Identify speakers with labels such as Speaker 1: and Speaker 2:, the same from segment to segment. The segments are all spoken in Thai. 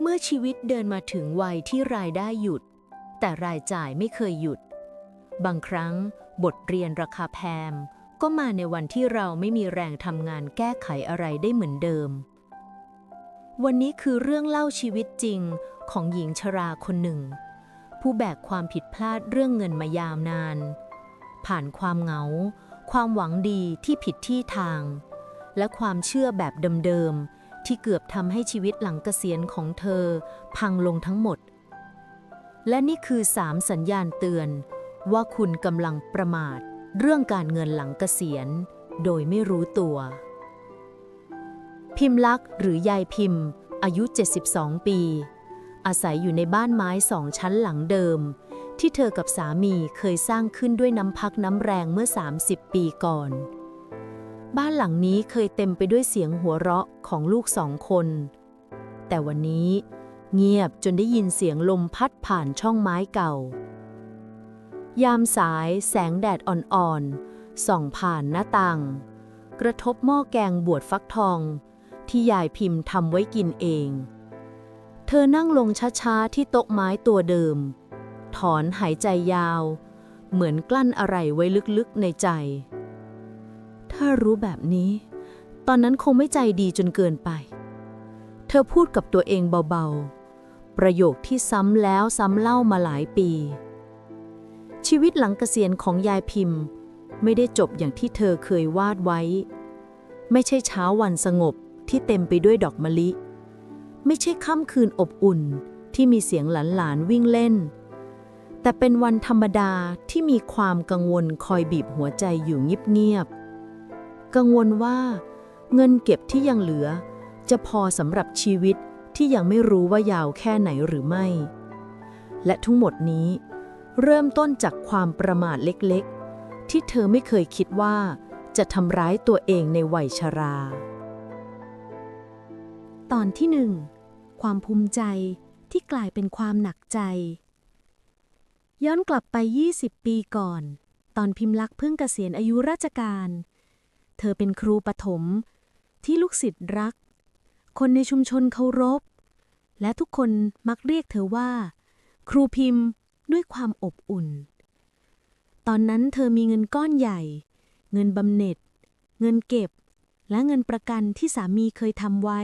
Speaker 1: เมื่อชีวิตเดินมาถึงวัยที่รายได้หยุด แต่รายจ่ายไม่เคยหยุด บางครั้งบทเรียนราคาแพงก็มาในวันที่เราไม่มีแรงทำงานแก้ไขอะไรได้เหมือนเดิม วันนี้คือเรื่องเล่าชีวิตจริงของหญิงชราคนหนึ่ง ผู้แบกความผิดพลาดเรื่องเงินมายาวนาน ผ่านความเหงา ความหวังดีที่ผิดที่ทาง และความเชื่อแบบเดิมๆ ที่เกือบทำให้ชีวิตหลังเกษียณของเธอ พังลงทั้งหมด และนี่คือสามสัญญาณเตือน ว่าคุณกำลังประมาท เรื่องการเงินหลังเกษียณ โดยไม่รู้ตัว พิมพ์ลักษ์หรือยายพิมพ์ อายุ 72 ปี อาศัยอยู่ในบ้านไม้สองชั้นหลังเดิม ที่เธอกับสามีเคยสร้างขึ้นด้วยน้ำพักน้ำแรงเมื่อ 30 ปีก่อน บ้านหลังนี้เคยเต็มไปด้วยเสียงหัวเราะของลูกสองคน แต่วันนี้เงียบจนได้ยินเสียงลมพัดผ่านช่องไม้เก่า ยามสายแสงแดดอ่อนๆส่องผ่านหน้าต่าง กระทบหม้อแกงบวชฟักทอง ที่ยายพิมพ์ทำไว้กินเอง เธอนั่งลงช้าๆที่โต๊ะไม้ตัวเดิม ถอนหายใจยาว เหมือนกลั้นอะไรไว้ลึกๆในใจ ถ้ารู้แบบนี้ ตอนนั้นคงไม่ใจดีจนเกินไป เธอพูดกับตัวเองเบาๆ ประโยคที่ซ้ำแล้วซ้ำเล่ามาหลายปี ชีวิตหลังเกษียณของยายพิมพ์ ไม่ได้จบอย่างที่เธอเคยวาดไว้ ไม่ใช่เช้าวันสงบที่เต็มไปด้วยดอกมะลิ ไม่ใช่ค่ำคืนอบอุ่นที่มีเสียงหลานๆวิ่งเล่น แต่เป็นวันธรรมดาที่มีความกังวลคอยบีบหัวใจอยู่เงียบๆ กังวลว่า เงินเก็บที่ยังเหลือ จะพอสำหรับชีวิตที่ยังไม่รู้ว่ายาวแค่ไหนหรือไม่ และทั้งหมดนี้ เริ่มต้นจากความประมาทเล็กๆ ที่เธอไม่เคยคิดว่าจะทำร้ายตัวเองในวัยชรา
Speaker 2: ตอนที่หนึ่งความภูมิใจที่กลายเป็นความหนักใจ ย้อนกลับไป 20 ปีก่อน ตอนพิมพ์ลักษ์เพิ่งเกษียณอายุราชการ เธอเป็นครูปถม ที่ลูกศิษย์รัก คนในชุมชนเคารพ และทุกคนมักเรียกเธอว่า ครูพิมพ์ด้วยความอบอุ่น ตอนนั้นเธอมีเงินก้อนใหญ่ เงินบำเหน็จ เงินเก็บ และเงินประกันที่สามีเคยทำไว้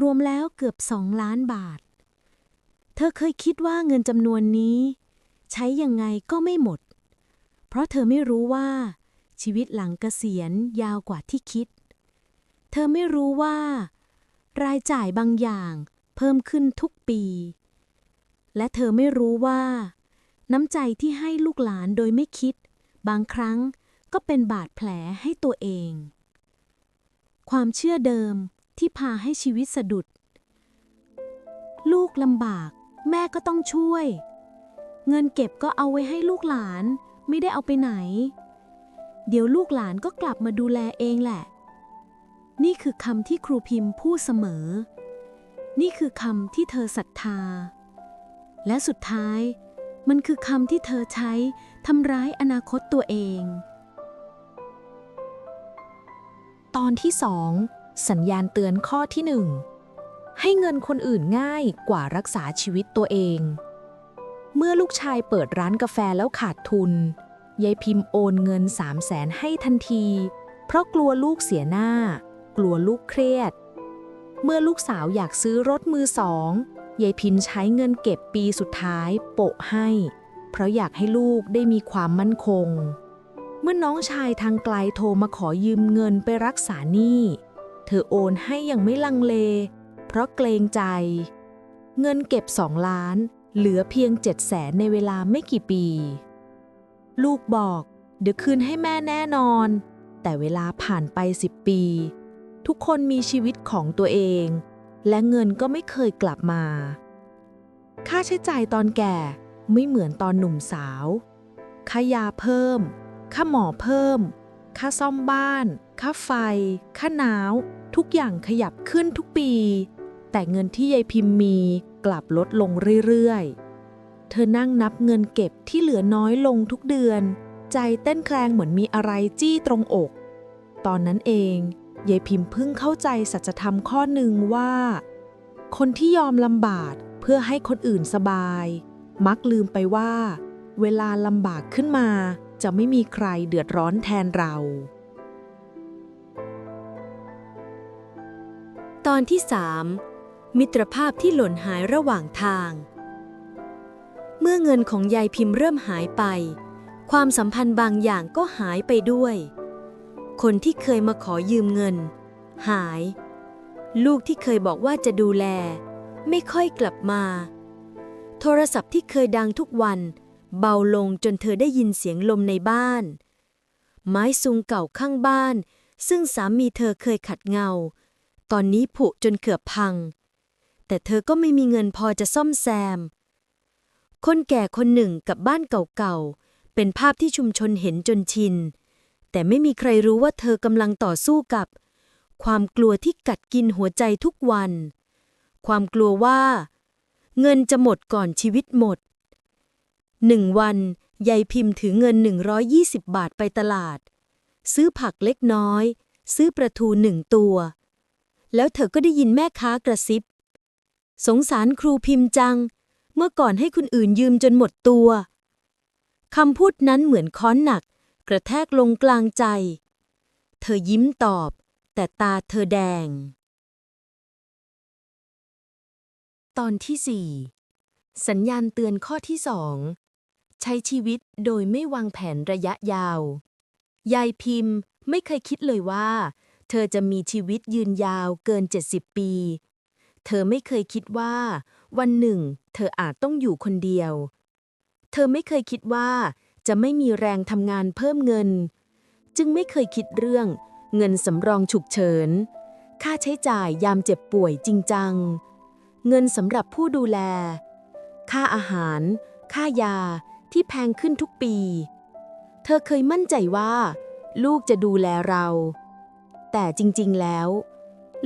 Speaker 2: รวมแล้วเกือบสองล้านบาท เธอเคยคิดว่าเงินจำนวนนี้ ใช้ยังไงก็ไม่หมด เพราะเธอไม่รู้ว่า ชีวิตหลังเกษียณยาวกว่าที่คิด เธอไม่รู้ว่า รายจ่ายบางอย่างเพิ่มขึ้นทุกปี และเธอไม่รู้ว่า น้ำใจที่ให้ลูกหลานโดยไม่คิด บางครั้งก็เป็นบาดแผลให้ตัวเอง ความเชื่อเดิมที่พาให้ชีวิตสะดุด ลูกลำบาก แม่ก็ต้องช่วย เงินเก็บก็เอาไว้ให้ลูกหลาน ไม่ได้เอาไปไหน เดี๋ยวลูกหลานก็กลับมาดูแลเองแหละ นี่คือคำที่ครูพิมพ์พูดเสมอ นี่คือคำที่เธอศรัทธา และสุดท้ายมันคือคำที่เธอใช้ทำร้ายอนาคตตัวเอง
Speaker 3: ตอนที่สองสัญญาณเตือนข้อที่หนึ่งให้เงินคนอื่นง่ายกว่ารักษาชีวิตตัวเอง เมื่อลูกชายเปิดร้านกาแฟแล้วขาดทุน ยายพิมพ์โอนเงินสามแสนให้ทันที เพราะกลัวลูกเสียหน้า กลัวลูกเครียด เมื่อลูกสาวอยากซื้อรถมือสองยายพิมพ์ใช้เงินเก็บปีสุดท้ายโปะให้ เพราะอยากให้ลูกได้มีความมั่นคง เมื่อน้องชายทางไกลโทรมาขอยืมเงินไปรักษาหนี้ เธอโอนให้อย่างไม่ลังเล เพราะเกรงใจ เงินเก็บสองล้าน เหลือเพียงเจ็ดแสนในเวลาไม่กี่ปี ลูกบอก เดี๋ยวคืนให้แม่แน่นอน แต่เวลาผ่านไปสิบปี ทุกคนมีชีวิตของตัวเอง และเงินก็ไม่เคยกลับมา ค่าใช้จ่ายตอนแก่ไม่เหมือนตอนหนุ่มสาว ค่ายาเพิ่ม ค่าหมอเพิ่ม ค่าซ่อมบ้าน ค่าไฟ ค่าน้ำทุกอย่างขยับขึ้นทุกปี แต่เงินที่ยายพิมพ์มีกลับลดลงเรื่อยๆ เธอนั่งนับเงินเก็บที่เหลือน้อยลงทุกเดือน ใจเต้นแคลงเหมือนมีอะไรจี้ตรงอก ตอนนั้นเองยายพิมพ์เพิ่งเข้าใจสัจธรรมข้อหนึ่งว่า คนที่ยอมลำบากเพื่อให้คนอื่นสบาย มักลืมไปว่า เวลาลำบากขึ้นมา จะไม่มีใครเดือดร้อนแทนเรา
Speaker 2: ตอนที่สามมิตรภาพที่หล่นหายระหว่างทาง เมื่อเงินของยายพิมพ์เริ่มหายไป ความสัมพันธ์บางอย่างก็หายไปด้วย คนที่เคยมาขอยืมเงิน หาย ลูกที่เคยบอกว่าจะดูแล ไม่ค่อยกลับมา โทรศัพท์ที่เคยดังทุกวัน เบาลงจนเธอได้ยินเสียงลมในบ้าน ไม้ซุงเก่าข้างบ้าน ซึ่งสามีเธอเคยขัดเงา ตอนนี้ผุจนเกือบพัง แต่เธอก็ไม่มีเงินพอจะซ่อมแซม คนแก่คนหนึ่งกับบ้านเก่าๆ เป็นภาพที่ชุมชนเห็นจนชิน แต่ไม่มีใครรู้ว่าเธอกำลังต่อสู้กับ ความกลัวที่กัดกินหัวใจทุกวัน ความกลัวว่า เงินจะหมดก่อนชีวิตหมด หนึ่งวันยายพิมพ์ถือเงิน 120 บาทไปตลาด ซื้อผักเล็กน้อย ซื้อปลาทูหนึ่งตัว แล้วเธอก็ได้ยินแม่ค้ากระซิบ สงสารครูพิมพ์จัง เมื่อก่อนให้คนอื่นยืมจนหมดตัวคำพูดนั้นเหมือนค้อนหนัก กระแทกลงกลางใจ เธอยิ้มตอบ แต่ตาเธอแดง ตอนที่สี่สัญญาณเตือนข้อที่สองใช้ชีวิตโดยไม่วางแผนระยะยาว ยายพิมพ์ไม่เคยคิดเลยว่า เธอจะมีชีวิตยืนยาวเกิน 70 ปี เธอไม่เคยคิดว่า วันหนึ่ง เธออาจต้องอยู่คนเดียว เธอไม่เคยคิดว่าจะไม่มีแรงทำงานเพิ่มเงิน จึงไม่เคยคิดเรื่อง เงินสำรองฉุกเฉิน ค่าใช้จ่ายยามเจ็บป่วยจริงจัง เงินสำหรับผู้ดูแล ค่าอาหาร ค่ายาที่แพงขึ้นทุกปี เธอเคยมั่นใจว่า ลูกจะดูแลเรา แต่จริงๆแล้ว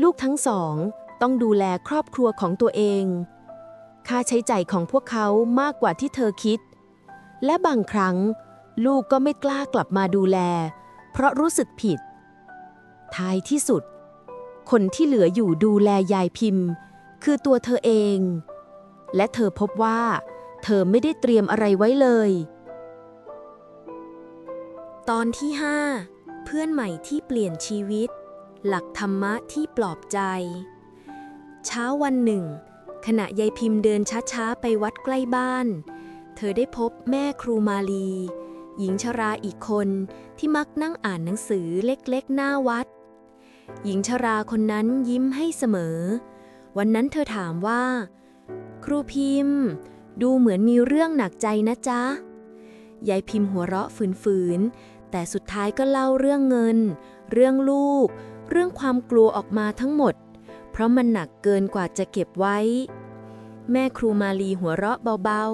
Speaker 2: ลูกทั้งสองต้องดูแลครอบครัวของตัวเอง ค่าใช้จ่ายของพวกเขามากกว่าที่เธอคิด และบางครั้ง ลูกก็ไม่กล้ากลับมาดูแล เพราะรู้สึกผิด ท้ายที่สุด คนที่เหลืออยู่ดูแลยายพิมพ์ คือตัวเธอเอง และเธอพบว่า เธอไม่ได้เตรียมอะไรไว้เลย ตอนที่ 5 เพื่อนใหม่ที่เปลี่ยนชีวิต หลักธรรมะที่ปลอบใจ เช้าวันหนึ่ง ขณะยายพิมพ์เดินช้าๆ ไปวัดใกล้บ้าน เธอได้พบแม่ครูมาลี หญิงชราอีกคนที่มักนั่งอ่านหนังสือเล็กๆ หน้าวัด หญิงชราคนนั้นยิ้มให้เสมอ วันนั้นเธอถามว่า ครูพิมพ์ ดูเหมือนมีเรื่องหนักใจนะจ๊ะ ยายพิมพ์หัวเราะฝืนๆ แต่สุดท้ายก็เล่าเรื่องเงิน เรื่องลูก เรื่องความกลัวออกมาทั้งหมด เพราะมันหนักเกินกว่าจะเก็บไว้ แม่ครูมาลีหัวเราะเบา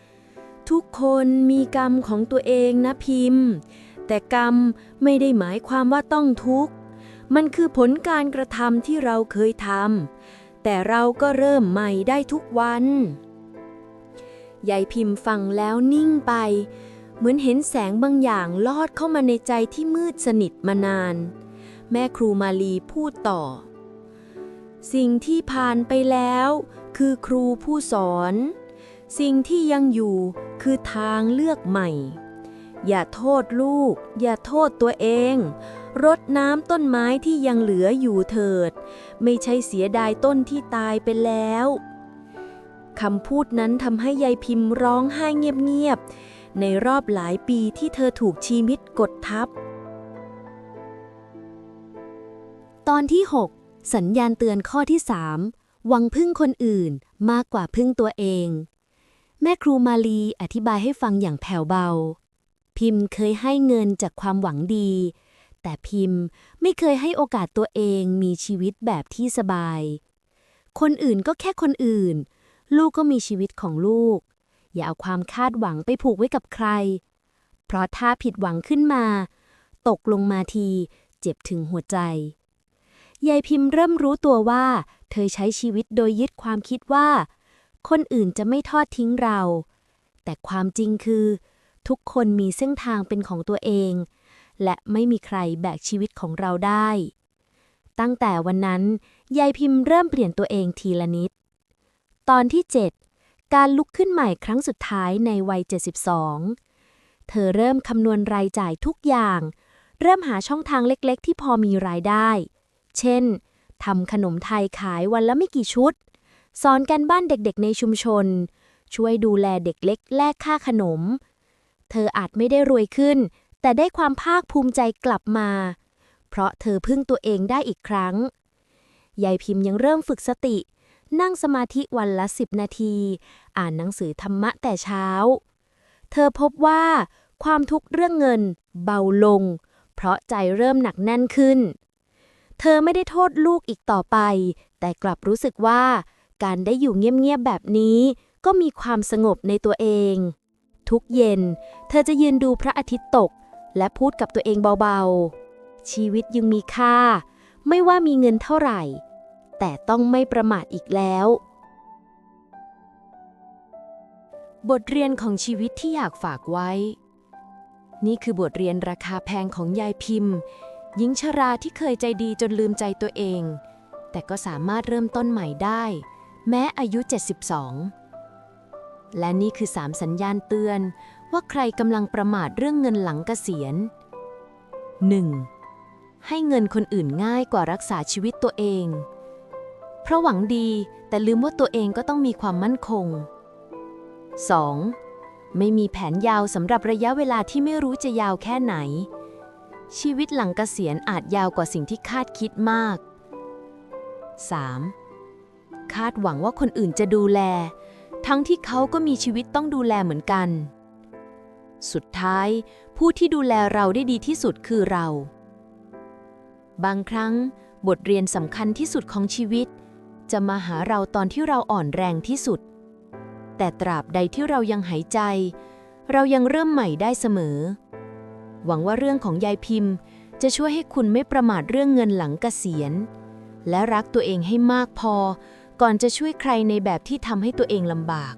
Speaker 2: ๆ ทุกคนมีกรรมของตัวเองนะพิมพ์ แต่กรรมไม่ได้หมายความว่าต้องทุกข์ มันคือผลการกระทำที่เราเคยทำแต่เราก็เริ่มใหม่ได้ทุกวันยายพิมพ์ฟังแล้วนิ่งไป เหมือนเห็นแสงบางอย่างลอดเข้ามาในใจที่มืดสนิทมานาน แม่ครูมาลีพูดต่อ สิ่งที่ผ่านไปแล้ว คือครูผู้สอน สิ่งที่ยังอยู่คือทางเลือกใหม่ อย่าโทษลูก อย่าโทษตัวเอง รดน้ำต้นไม้ที่ยังเหลืออยู่เถิด ไม่ใช่เสียดายต้นที่ตายไปแล้วคำพูดนั้นทำให้ยายพิมพ์ร้องไห้เงียบๆ ในรอบหลายปีที่เธอถูกชีวิตกดทับ ตอนที่ 6 สัญญาณเตือนข้อที่3วังพึ่งคนอื่นมากกว่าพึ่งตัวเอง แม่ครูมาลีอธิบายให้ฟังอย่างแผ่วเบา พิมพ์เคยให้เงินจากความหวังดี แต่พิมพ์ไม่เคยให้โอกาสตัวเองมีชีวิตแบบที่สบาย คนอื่นก็แค่คนอื่น ลูกก็มีชีวิตของลูก อย่าเอาความคาดหวังไปผูกไว้กับใคร เพราะถ้าผิดหวังขึ้นมา ตกลงมาทีเจ็บถึงหัวใจ ยายพิมพ์เริ่มรู้ตัวว่า เธอใช้ชีวิตโดยยึดความคิดว่า คนอื่นจะไม่ทอดทิ้งเรา แต่ความจริงคือ ทุกคนมีเส้นทางเป็นของตัวเอง และไม่มีใครแบกชีวิตของเราได้ ตั้งแต่วันนั้น ยายพิมพ์เริ่มเปลี่ยนตัวเองทีละนิด ตอนที่ 7 การลุกขึ้นใหม่ครั้งสุดท้ายในวัย 72 เธอเริ่มคำนวณรายจ่ายทุกอย่าง เริ่มหาช่องทางเล็กๆ ที่พอมีรายได้ เช่นทำขนมไทยขายวันละไม่กี่ชุด สอนกันบ้านเด็กๆในชุมชน ช่วยดูแลเด็กเล็กแลกค่าขนม เธออาจไม่ได้รวยขึ้น แต่ได้ความภาคภูมิใจกลับมา เพราะเธอพึ่งตัวเองได้อีกครั้ง ยายพิมพ์ยังเริ่มฝึกสติ นั่งสมาธิวันละสิบนาที อ่านหนังสือธรรมะแต่เช้า เธอพบว่า ความทุกข์เรื่องเงิน เบาลง เพราะใจเริ่มหนักแน่นขึ้น เธอไม่ได้โทษลูกอีกต่อไป แต่กลับรู้สึกว่า การได้อยู่เงียบๆแบบนี้ ก็มีความสงบในตัวเอง ทุกเย็น เธอจะยืนดูพระอาทิตย์ตก และพูดกับตัวเองเบาๆ ชีวิตยังมีค่า ไม่ว่ามีเงินเท่าไหร่ แต่ต้องไม่ประมาทอีกแล้ว
Speaker 1: บทเรียนของชีวิตที่อยากฝากไว้ นี่คือบทเรียนราคาแพงของยายพิมพ์ หญิงชราที่เคยใจดีจนลืมใจตัวเอง แต่ก็สามารถเริ่มต้นใหม่ได้ แม้อายุ 72 และนี่คือสามสัญญาณเตือนว่าใครกำลังประมาทเรื่องเงินหลังเกษียณ 1. ให้เงินคนอื่นง่ายกว่ารักษาชีวิตตัวเอง เพราะหวังดีแต่ลืมว่าตัวเองก็ต้องมีความมั่นคง 2. ไม่มีแผนยาวสำหรับระยะเวลาที่ไม่รู้จะยาวแค่ไหน ชีวิตหลังเกษียณอาจยาวกว่าสิ่งที่คาดคิดมาก 3. คาดหวังว่าคนอื่นจะดูแล ทั้งที่เขาก็มีชีวิตต้องดูแลเหมือนกัน สุดท้าย ผู้ที่ดูแลเราได้ดีที่สุดคือเรา บางครั้ง บทเรียนสำคัญที่สุดของชีวิต จะมาหาเราตอนที่เราอ่อนแรงที่สุด แต่ตราบใดที่เรายังหายใจ เรายังเริ่มใหม่ได้เสมอ หวังว่าเรื่องของยายพิมพ์ จะช่วยให้คุณไม่ประมาทเรื่องเงินหลังเกษียณ และรักตัวเองให้มากพอ ก่อนจะช่วยใครในแบบที่ทำให้ตัวเองลำบาก